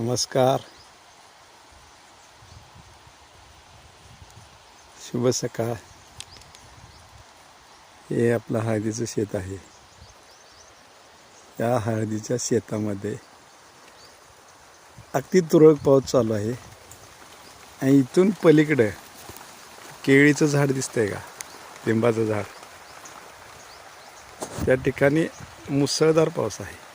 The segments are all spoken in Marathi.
नमस्कार. शुभ सकाळ. हे आपलं हळदीचं शेत आहे. या हळदीच्या शेतामध्ये अगदी तुरळक पाऊस चालू आहे. आणि इथून पलीकडं केळीचं झाड दिसतंय का? लिंबाचं झाड. त्या ठिकाणी मुसळधार पाऊस आहे हे पहा.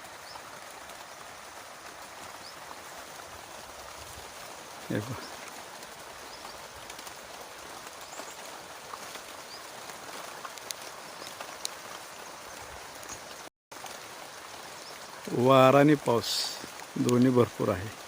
वारा आणि पाऊस दोन्ही भरपूर आहे.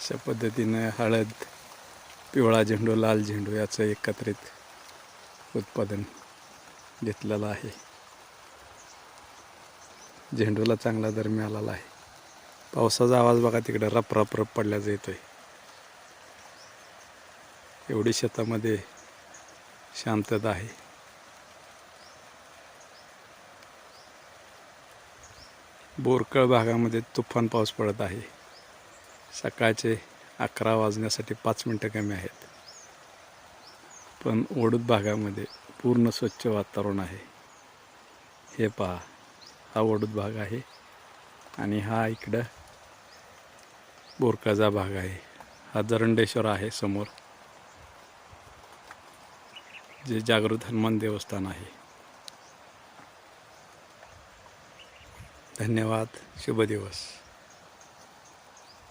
अशा पद्धतीनं हळद पिवळा झेंडू लाल झेंडू याचं एकत्रित उत्पादन घेतलेलं आहे. झेंडूला चांगला दर मिळालेला आहे. पावसाचा आवाज बघा तिकडे रप रप रप पडल्याचा येतोय. एवढी शेतामध्ये शांतता आहे. बोरकळ भागामध्ये तुफान पाऊस पडत आहे. सकाळचे अकरा वाजण्यासाठी पाच मिनटं कमी आहेत. पण ओढूत भागामध्ये पूर्ण स्वच्छ वातावरण आहे. हे पहा हा ओढूत भाग आहे आणि हा इकडं बोरकाजा भाग आहे. हा जरंडेश्वर आहे समोर जे जागृत हनुमान देवस्थान आहे. धन्यवाद शुभ दिवस.